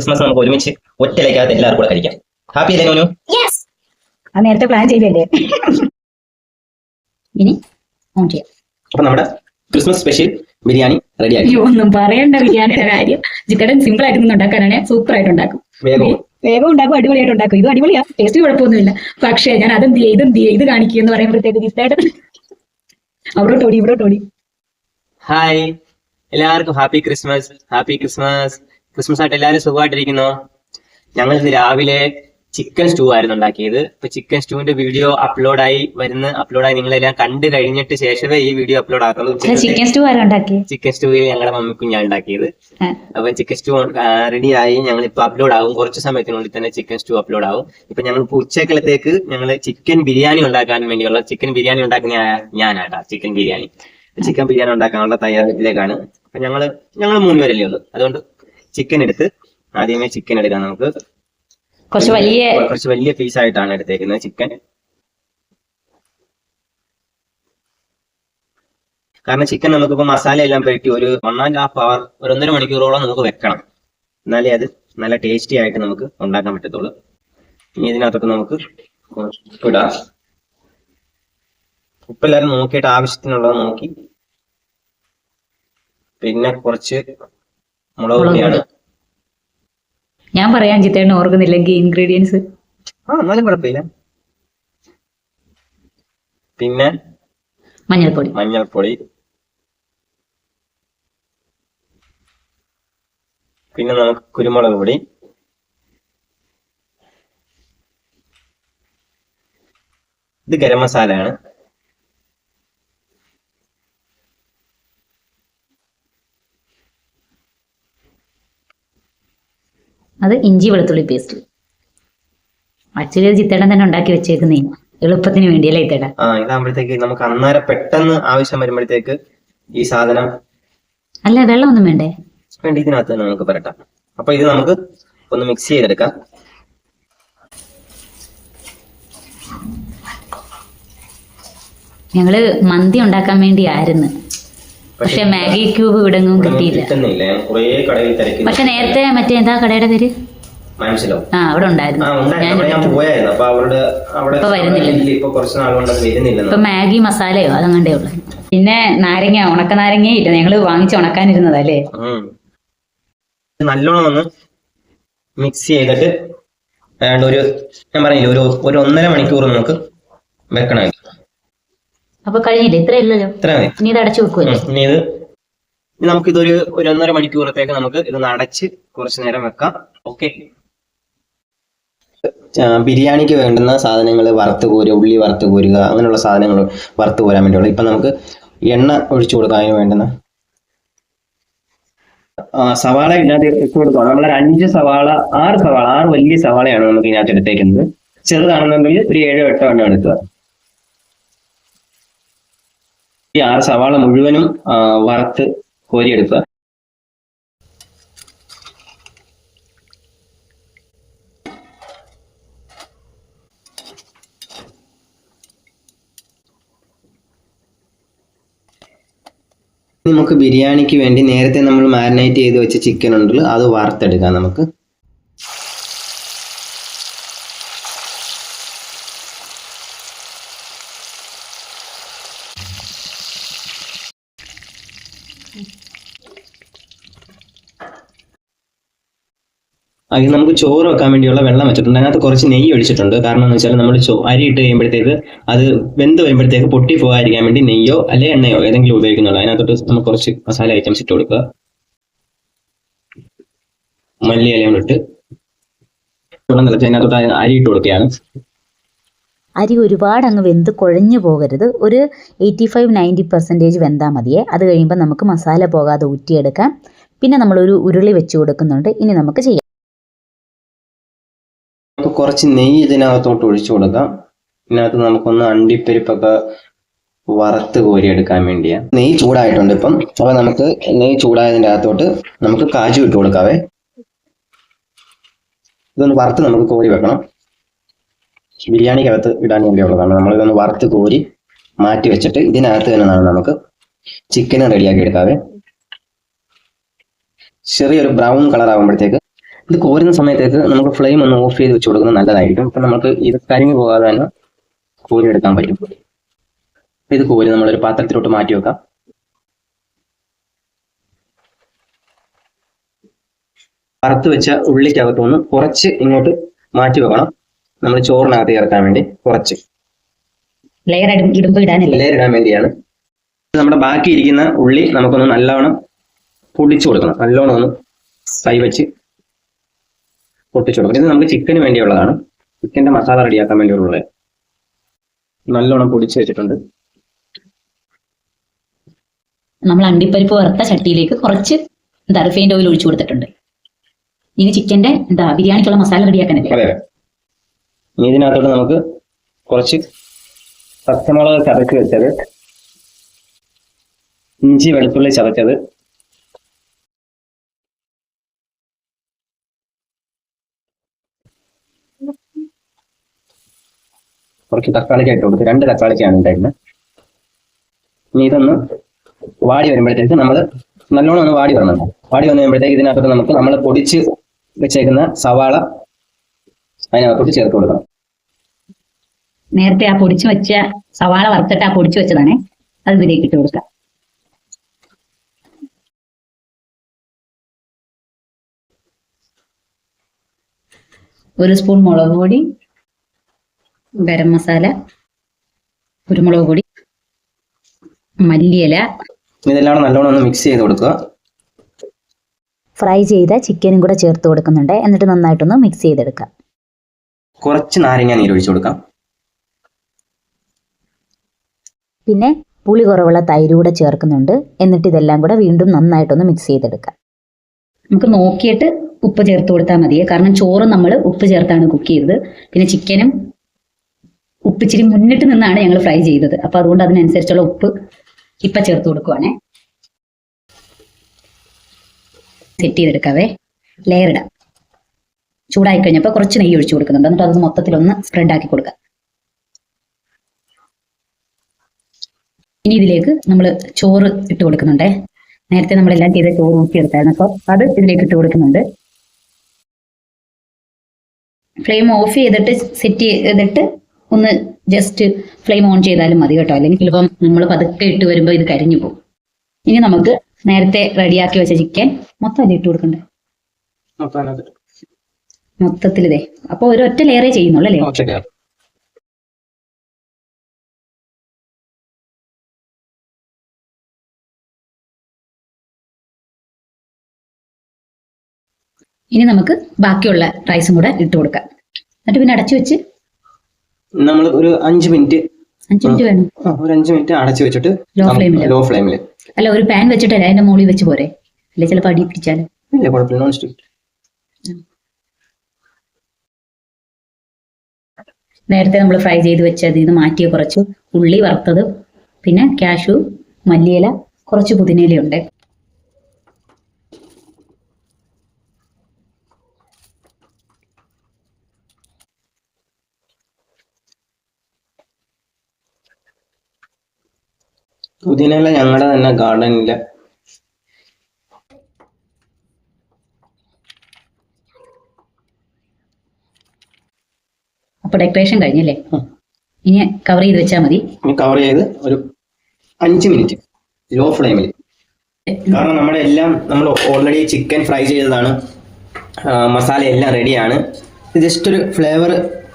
Christmas നമുക്ക് ഒരുമിച്ച് ഒറ്റയിലേക്കകത്ത് എല്ലാവർക്കും കൂടെ കഴിക്കാം. ഹാപ്പി അല്ലേ നോനു? അത് നേരത്തെ പ്ലാൻ ചെയ്തല്ലേ ഇനി ഓൺ ചെയ്യാം. അപ്പൊ നമ്മുടെ ക്രിസ്മസ് സ്പെഷ്യൽ ബിരിയാണി റെഡി ആക്കി. അയ്യോ ഒന്നും പറയണ്ട ബിരിയാണിയുടെ കാര്യം. ചിക്കൻ സിമ്പിൾ ആയിട്ട് നിന്ന് ഉണ്ടാക്കാനാണ് സൂപ്പർ ആയിട്ട് ഉണ്ടാക്കും. വേഗം. വേഗം ഉണ്ടാക്കും അടിപൊളിയായിട്ട് ഉണ്ടാക്കും. ഇത് അടിപൊളിയാ ടേസ്റ്റ് കുഴപ്പമൊന്നുമില്ല. പക്ഷേ ഞാൻ അതെന്ത് ദിയ ഇതെന്ത് ദിയ ഇത് കാണിക്കുക എന്ന് പറയുമ്പോഴത്തേക്ക് ഇഷ്ടമായിട്ട് അവിടോട്ട് ഓടി ഇവിടോട്ട് ഓടി ഹായ് എല്ലാവർക്കും happy Christmas happy Christmas Christmas ആയിട്ട് എല്ലാവരും സുഖമായിട്ടിരിക്കുന്നു? ഞങ്ങൾ ഇന്ന് രാവിലെ ചിക്കൻ സ്റ്റൂ ആയിരുന്നു ഉണ്ടാക്കിയത്. ഇപ്പൊ ചിക്കൻ സ്റ്റൂവിന്റെ വീഡിയോ അപ്ലോഡായി വരുന്ന അപ്ലോഡായി നിങ്ങളെല്ലാം കണ്ടു കഴിഞ്ഞിട്ട് ശേഷമേ ഈ വീഡിയോ അപ്ലോഡ് ആക്കുള്ളൂ. ചിക്കൻ സ്റ്റൂ ചിക്കൻ സ്റ്റൂവിൽ ഞങ്ങളുടെ മമ്മിക്കും ഞാൻ ഉണ്ടാക്കിയത്. അപ്പൊ ചിക്കൻ സ്റ്റൂ റെഡി ആയി. ഞങ്ങൾ ഇപ്പൊ അപ്ലോഡ് ആകും. കുറച്ച് സമയത്തിനുള്ളിൽ തന്നെ ചിക്കൻ സ്റ്റൂ അപ്ലോഡ് ആകും. ഇപ്പൊ ഞങ്ങൾ ഉച്ചക്കലത്തേക്ക് ഞങ്ങൾ ചിക്കൻ ബിരിയാണി ഉണ്ടാക്കാൻ വേണ്ടിയുള്ള ചിക്കൻ ബിരിയാണി ഉണ്ടാക്കുന്ന ഞാനാട്ടാ ചിക്കൻ ബിരിയാണി. ചിക്കൻ ബിരിയാണി ഉണ്ടാക്കാനുള്ള തയ്യാറെടുപ്പിലേക്കാണ്. അപ്പൊ ഞങ്ങൾ ഞങ്ങൾ മൂന്ന് പേരല്ലേ ഉള്ളൂ. അതുകൊണ്ട് ചിക്കൻ എടുത്ത് ആദ്യമേ ചിക്കൻ എടുക്കാം നമുക്ക്. കുറച്ച് വലിയ കുറച്ച് വലിയ പീസ് ആയിട്ടാണ് എടുത്തേക്കുന്നത് ചിക്കൻ കാരണം ചിക്കൻ നമുക്കിപ്പോ മസാല എല്ലാം പെരട്ടി ഒരു വൺ ആൻഡ് ഹാഫ് അവർ ഒരു ഒന്നര മണിക്കൂറോളം നമുക്ക് വെക്കണം. എന്നാലേ അത് നല്ല ടേസ്റ്റി ആയിട്ട് നമുക്ക് ഉണ്ടാക്കാൻ പറ്റത്തുള്ളൂ. ഇനി ഇതിനകത്തൊക്കെ നമുക്ക് ഇടാം ഉപ്പെല്ലാരും നോക്കിയിട്ട് ആവശ്യത്തിനുള്ളത് നോക്കി. പിന്നെ കുറച്ച് മുളക് പൊടിയാണ് ഞാൻ പറയാൻ ചിത്തേണ്ണ ഓർക്കുന്നില്ലെങ്കിൽ ഇൻഗ്രീഡിയൻസ് ആ എന്നാലും കുഴപ്പമില്ല. പിന്നെ മഞ്ഞൾപ്പൊടി. മഞ്ഞൾപ്പൊടി. പിന്നെ നമുക്ക് കുരുമുളക് പൊടി. ഇത് ഗരം മസാലയാണ്. അത് ഇഞ്ചി വെളുത്തുള്ളി പേസ്റ്റ് ആക്ച്വലി അത് ചിത്തേടം തന്നെ ഉണ്ടാക്കി വെച്ചേക്കുന്നേ. എളുപ്പത്തിന് വേണ്ടിയല്ലേ അല്ലേ ആ ഇതാകുമ്പോഴത്തേക്ക് നമുക്ക് അന്നേരം പെട്ടെന്ന് ആവശ്യം വരുമ്പോഴത്തേക്ക് ഈ സാധനം അല്ല വെള്ളമൊന്നും വേണ്ടേ? വേണ്ടി ഇതിനകത്ത് തന്നെ നമുക്ക് പുരട്ടാം. അപ്പൊ ഇത് നമുക്ക് ഒന്ന് മിക്സ് ചെയ്തെടുക്കാം. ഞങ്ങൾ മന്തി ഉണ്ടാക്കാൻ വേണ്ടിയായിരുന്നു. പക്ഷെ മാഗി ക്യൂബ് ഇവിടെങ്ങും ഇവിടെ കിട്ടിയില്ല. ഞാൻ കുറേ കടയിൽ തിരക്കി പക്ഷെ നേരത്തെ മറ്റേ എന്താ കടയുടെ പേര്? ആ അവിടെ ഉണ്ടായിരുന്നു. ഇപ്പൊ വരുന്നില്ല. ഇപ്പൊ മാഗി മസാലയോ? അതങ്ങണ്ടേ ഉള്ളു. പിന്നെ നാരങ്ങ ഉണക്ക നാരങ്ങ ഇല്ല. ഞങ്ങൾ വാങ്ങിച്ച് ഉണക്കാനിരുന്നതല്ലേ? നല്ലോണം ഒന്ന് മിക്സ് ചെയ്തിട്ട് ഒരു ഞാൻ പറഞ്ഞില്ല ഒരു ഒരു ഒന്നര മണിക്കൂർ നമുക്ക് വെക്കണം അപ്പൊ കഴിഞ്ഞില്ലേ? ഇത്ര ഇല്ലല്ലോ ഇത്ര ഇനി ഇത് അടച്ചു വെക്കുമല്ലേ നമുക്ക് ഇനി ഇത് ഇനി നമുക്കിതൊരു ഒരു ഒന്നര മണിക്കൂറത്തേക്ക് നമുക്ക് ഇത് അടച്ച് കുറച്ച് നേരം വെക്കാം. ഓക്കെ. ബിരിയാണിക്ക് വേണ്ടുന്ന സാധനങ്ങൾ വറുത്ത് കോരുക ഉള്ളി വറുത്ത് കോരുക അങ്ങനെയുള്ള സാധനങ്ങൾ വറുത്ത് കോരാൻ വേണ്ടിയുള്ള. ഇപ്പം നമുക്ക് എണ്ണ ഒഴിച്ചു കൊടുക്കാം. അതിന് വേണ്ടുന്ന. സവാള ഇതിനകത്ത് ഇട്ട് കൊടുക്കണം നമ്മളൊരു അഞ്ച് സവാള ആറ് സവാള ആറ് വലിയ സവാളയാണ് നമുക്ക് ഇതിനകത്ത് എടുത്തേക്കുന്നത്. ചെറുതാണെന്നുണ്ടെങ്കിൽ ഒരു ഏഴോ എട്ടോ എണ്ണം എടുക്കുക. ഈ ആറ് സവാള മുഴുവനും വറുത്ത് കോരിയെടുക്കുക. നമുക്ക് ബിരിയാണിക്ക് വേണ്ടി നേരത്തെ നമ്മൾ മാരിനേറ്റ് ചെയ്ത് വെച്ച ചിക്കൻ ഉണ്ടല്ലോ അത് വറുത്തെടുക്കാം നമുക്ക്. അതിന് നമുക്ക് ചോറ് വെക്കാൻ വേണ്ടിയുള്ള വെള്ളം വെച്ചിട്ടുണ്ട്. അതിനകത്ത് കുറച്ച് നെയ്യ് ഒഴിച്ചിട്ടുണ്ട്. കാരണം എന്ന് വെച്ചാൽ നമ്മൾ അരി ഇട്ട് കഴിയുമ്പോഴത്തേക്ക് അത് വെന്ത് വരുമ്പോഴത്തേക്ക് പൊട്ടി പോകാതിരിക്കാൻ വേണ്ടി നെയ്യോ അല്ലെ എണ്ണയോ ഏതെങ്കിലും ഉപയോഗിക്കുന്നുള്ളൂ. അതിനകത്തോട്ട് നമുക്ക് കുറച്ച് മസാല ഐറ്റംസ് ഇട്ട് കൊടുക്കുക. മല്ലി ഇലയും ഇട്ട്. വെള്ളം തിളച്ച് അതിനകത്തോട്ട് അരി ഇട്ട് കൊടുക്കുകയാണ്. അരി ഒരുപാട് അങ്ങ് വെന്ത് കുഴഞ്ഞു പോകരുത്. ഒരു എയ്റ്റി ഫൈവ് നയന്റി പെർസെന്റേജ് വെന്താൽ മതിയേ. അത് കഴിയുമ്പോൾ നമുക്ക് മസാല പോകാതെ ഊറ്റിയെടുക്കാം. പിന്നെ നമ്മളൊരു ഉരുളി വെച്ച് കൊടുക്കുന്നുണ്ട്. ഇനി നമുക്ക് ചെയ്യാം. കുറച്ച് നെയ്യ് ഇതിനകത്തോട്ട് ഒഴിച്ചു കൊടുക്കാം. ഇതിനകത്ത് നമുക്കൊന്ന് അണ്ടിപ്പരിപ്പൊക്കെ വറുത്ത് കോരിയെടുക്കാൻ വേണ്ടിയാണ് നെയ്യ് ചൂടായിട്ടുണ്ട് ഇപ്പം. അപ്പൊ നമുക്ക് നെയ്യ് ചൂടായതിന്റെ അകത്തോട്ട് നമുക്ക് കാജു ഇട്ട് കൊടുക്കാവേ. ഇതൊന്ന് വറുത്ത് നമുക്ക് കോരി വെക്കണം. ബിരിയാണിക്കകത്ത് ഇടാൻ വേണ്ടിയുള്ളതാണ്. നമ്മളിതൊന്ന് വറുത്ത് കോരി മാറ്റി വെച്ചിട്ട് ഇതിനകത്ത് തന്നെ നമുക്ക് ചിക്കനും റെഡിയാക്കി എടുക്കാവേ. ചെറിയൊരു ബ്രൗൺ കളർ ആകുമ്പോഴത്തേക്ക് ഇത് കോരുന്ന സമയത്തേക്ക് നമുക്ക് ഫ്ലെയിം ഒന്ന് ഓഫ് ചെയ്ത് വെച്ച് കൊടുക്കുന്നത് നല്ലതായിരിക്കും. അപ്പം നമുക്ക് ഇത് കരിഞ്ഞു പോകാതെ തന്നെ കോരിയെടുക്കാൻ പറ്റും. ഇത് കോരി നമ്മളൊരു പാത്രത്തിലോട്ട് മാറ്റി വെക്കാം. വറുത്ത് വെച്ച ഉള്ളിക്കകത്തു നിന്ന് കുറച്ച് ഇങ്ങോട്ട് മാറ്റി വെക്കണം. നമ്മൾ ചോറിനകത്ത് ചേർക്കാൻ വേണ്ടി കുറച്ച്. ലെയർ ഇടുമ്പോൾ ഇടാനല്ലേ? ലെയർ ഇടാൻ വേണ്ടിയാണ്. നമ്മുടെ ബാക്കി ഇരിക്കുന്ന ഉള്ളി നമുക്കൊന്ന് നല്ലവണ്ണം പൊടിച്ചു കൊടുക്കണം. നല്ലോണം ഒന്ന് കൈവച്ച് പൊട്ടിച്ചു കൊടുക്കും ഇത് നമുക്ക് ചിക്കന് വേണ്ടിയുള്ളതാണ്. ചിക്കന്റെ മസാല റെഡിയാക്കാൻ വേണ്ടിയുള്ളത് നല്ലോണം പൊടിച്ചു വെച്ചിട്ടുണ്ട്. നമ്മൾ അണ്ടിപ്പരിപ്പ് വറുത്ത ചട്ടിയിലേക്ക് കുറച്ച് എന്താ റിഫൈൻഡ് ഓയിൽ ഒഴിച്ചു കൊടുത്തിട്ടുണ്ട്. ഇനി ചിക്കന്റെ എന്താ ബിരിയാണിക്കുള്ള മസാല റെഡിയാക്കാനല്ലേ അതെ. ഇനി ഇതിനകത്തോട്ട് നമുക്ക് കുറച്ച് പച്ചമുളക് ചതച്ച് വെച്ചത് ഇഞ്ചി വെളുത്തുള്ളി ചതച്ചത് കുറച്ച് തക്കാളിക്ക് കൊടുത്ത് രണ്ട് തക്കാളിക്കാണ് ഉണ്ടായിരുന്നത്. ഇനി ഇതൊന്ന് വാടി വരുമ്പോഴത്തേക്ക് നമ്മൾ നല്ലോണം ഒന്ന് വാടി വരണം. വാടി വന്നു കഴിയുമ്പോഴത്തേക്ക് ഇതിനകത്ത് നമുക്ക് നമ്മൾ പൊടിച്ച് വെച്ചേക്കുന്ന സവാള അതിനകത്തോട്ട് ചേർത്ത് കൊടുക്കണം. നേരത്തെ ആ പൊടിച്ചു വെച്ച സവാള വറുത്തിട്ട് ആ പൊടിച്ചു വെച്ചതാണേ. അത് ഇതിലേക്ക് ഇട്ട് കൊടുക്കാം. ഒരു സ്പൂൺ മുളക് പൊടി ഗരം മസാല കുരുമുളക് പൊടി മല്ലിയില. ഇതെല്ലാം നല്ലോണം ഒന്ന് മിക്സ് ചെയ്ത് കൊടുക്കുക. ഫ്രൈ ചെയ്ത ചിക്കനും കൂടെ ചേർത്ത് കൊടുക്കുന്നുണ്ട്. എന്നിട്ട് നന്നായിട്ടൊന്ന് മിക്സ് ചെയ്തെടുക്കുക. കുറച്ച് നാരങ്ങ നീര് ഒഴിച്ചു കൊടുക്കാം. പിന്നെ പുളി കുറവുള്ള തൈര് കൂടെ ചേർക്കുന്നുണ്ട്. എന്നിട്ട് ഇതെല്ലാം കൂടെ വീണ്ടും നന്നായിട്ടൊന്ന് മിക്സ് ചെയ്തെടുക്കുക. നമുക്ക് നോക്കിയിട്ട് ഉപ്പ് ചേർത്ത് കൊടുത്താൽ മതിയെ. കാരണം ചോറും നമ്മൾ ഉപ്പ് ചേർത്താണ് കുക്ക് ചെയ്തത്. പിന്നെ ചിക്കനും ഉപ്പ് ഇച്ചിരി മുന്നിട്ട് നിന്നാണ് ഞങ്ങൾ ഫ്രൈ ചെയ്തത്. അപ്പൊ അതുകൊണ്ട് അതിനനുസരിച്ചുള്ള ഉപ്പ് ഇപ്പൊ ചേർത്ത് കൊടുക്കുവാണേ. സെറ്റ് ചെയ്തെടുക്കാവേ. ലെയർ ഇടാം. ചൂടായി കഴിഞ്ഞപ്പോൾ കുറച്ച് നെയ്യ് ഒഴിച്ചു കൊടുക്കുന്നുണ്ട്. എന്നിട്ട് അത് മൊത്തത്തിലൊന്ന് സ്പ്രെഡ് ആക്കി കൊടുക്കുക ഇനി ഇതിലേക്ക് നമ്മൾ ചോറ് ഇട്ട് കൊടുക്കുന്നുണ്ടേ. നേരത്തെ നമ്മളെല്ലാം ചെയ്ത ചോറ് ഊറ്റിയെടുത്തായിരുന്നു അപ്പോൾ അത് ഇതിലേക്ക് ഇട്ട് കൊടുക്കുന്നുണ്ട്. ഫ്ലെയിം ഓഫ് ചെയ്തിട്ട് സെറ്റ് ചെയ്തിട്ട് ഒന്ന് ജസ്റ്റ് ഫ്ലെയിം ഓൺ ചെയ്താലും മതി കേട്ടോ. അല്ലെങ്കിൽ ചിലപ്പം നമ്മൾ പതുക്കെ ഇട്ട് വരുമ്പോൾ ഇത് കരിഞ്ഞു പോകും. ഇനി നമുക്ക് നേരത്തെ റെഡിയാക്കി വെച്ച ചിക്കൻ മൊത്തം അതിൽ ഇട്ട് കൊടുക്കണ്ടേ മൊത്തത്തിൽ ഇതേ. അപ്പൊ ഒരു ഒറ്റ ലെയറേ ചെയ്യുന്നുള്ളൂ അല്ലേ? ഇനി നമുക്ക് ബാക്കിയുള്ള റൈസും കൂടെ ഇട്ട് കൊടുക്കാം. എന്നിട്ട് പിന്നെ അടച്ചു വെച്ച് നമ്മൾ ഒരു അഞ്ച് മിനിറ്റ് അഞ്ച് മിനിറ്റ് വേണം. ഒരു അഞ്ച് മിനിറ്റ് അടച്ചു വെച്ചിട്ട് ലോ. ഫ്ലെയിമിൽ ലോ. ഫ്ലെയിമിൽ അല്ല ഒരു പാൻ വെച്ചിട്ടല്ല? അതിന്റെ മുകളിൽ വെച്ച് പോരെ? അല്ലെ ചിലപ്പോൾ അടി പിടിച്ചാലോ? ഇല്ല കുഴപ്പമില്ല. നോൺ സ്റ്റിക്ക് നേരത്തെ നമ്മൾ ഫ്രൈ ചെയ്ത് വെച്ച അതിൽ നിന്ന് മാറ്റിയ കുറച്ച് ഉള്ളി വറുത്തത് പിന്നെ കാഷു മല്ലിയില കുറച്ച് പുതിനയിലയുണ്ട്. പുതിനയില ഞങ്ങളുടെ തന്നെ ഗാർഡനിലെ അപ്പൊ ഡെക്കറേഷൻ കഴിഞ്ഞല്ലേ? ഇനി കവർ ചെയ്ത് വെച്ചാ മതി. കവർ ചെയ്ത് ഒരു അഞ്ച് മിനിറ്റ് ലോ. ഫ്ലെയിമിൽ കാരണം നമ്മുടെ എല്ലാം നമ്മൾ ഓൾറെഡി ചിക്കൻ ഫ്രൈ ചെയ്തതാണ്. മസാല എല്ലാം റെഡിയാണ് ജസ്റ്റ് ഒരു ഫ്ലേവർ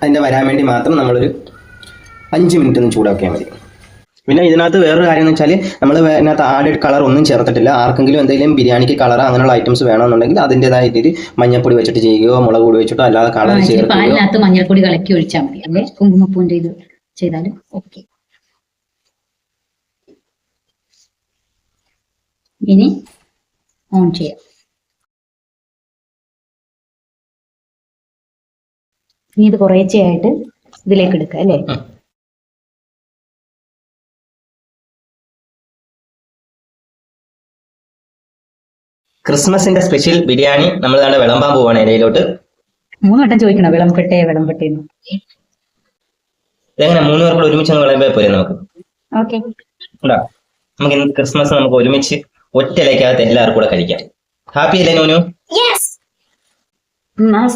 അതിന്റെ വരാൻ വേണ്ടി മാത്രം നമ്മളൊരു അഞ്ച് മിനിറ്റ് ഒന്ന് ചൂടാക്കിയാൽ മതി. പിന്നെ ഇതിനകത്ത് വേറൊരു കാര്യം എന്ന് വെച്ചാൽ നമ്മൾ ഇതിനകത്ത് ആഡ് കളർ ഒന്നും ചേർത്തിട്ടില്ല. ആർക്കെങ്കിലും എന്തെങ്കിലും ബിരിയാണിക്ക് കളർ അങ്ങനെയുള്ള ഐറ്റംസ് വേണമെന്നുണ്ടെങ്കിൽ അതിന്റെതായ രീതിയിൽ മഞ്ഞപ്പൊടി വെച്ചിട്ട് ചെയ്യുകയോ മുളക് പൊടി വെച്ചിട്ടോ അല്ലാതെ കളർ പാലിനകത്ത് മഞ്ഞൾപ്പൊടി കളക്കി ഒഴിച്ചാൽ മതി. അല്ലെ? കുങ്കുമപ്പൂന്റെ ഇത് ചെയ്താലും? ഓക്കെ. ഇനി ഓൺ ചെയ്യാം. ഇനി ഇത് കുറേച്ചയായിട്ട് ഇതിലേക്ക് എടുക്കുക അല്ലേ? ക്രിസ്മസിന്റെ സ്പെഷ്യൽ ബിരിയാണി നമ്മൾ തന്നെ വിളമ്പാൻ പോവാണ് ഇടയിലോട്ട്. മൂന്ന് ചോദിക്കണം ചോദിക്കണോ? വിളമ്പട്ടെ വിളമ്പട്ടെ എന്ന് ഇതെങ്ങനെ മൂന്ന് പേർക്ക് ഒരുമിച്ച് വിളമ്പേ വിളമ്പിയാൽ പോരെ നമുക്ക്? ഓക്കെ. ഉണ്ടാ നമുക്ക് ഇന്ന് ക്രിസ്മസ് നമുക്ക് ഒരുമിച്ച് ഒറ്റ ഇലക്കകത്ത് എല്ലാവർക്കും കൂടെ കഴിക്കാം. ഹാപ്പി അല്ലേ നോനു?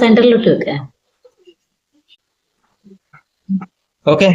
സെന്ററിലോട്ട് വെക്കാം. ഓക്കെ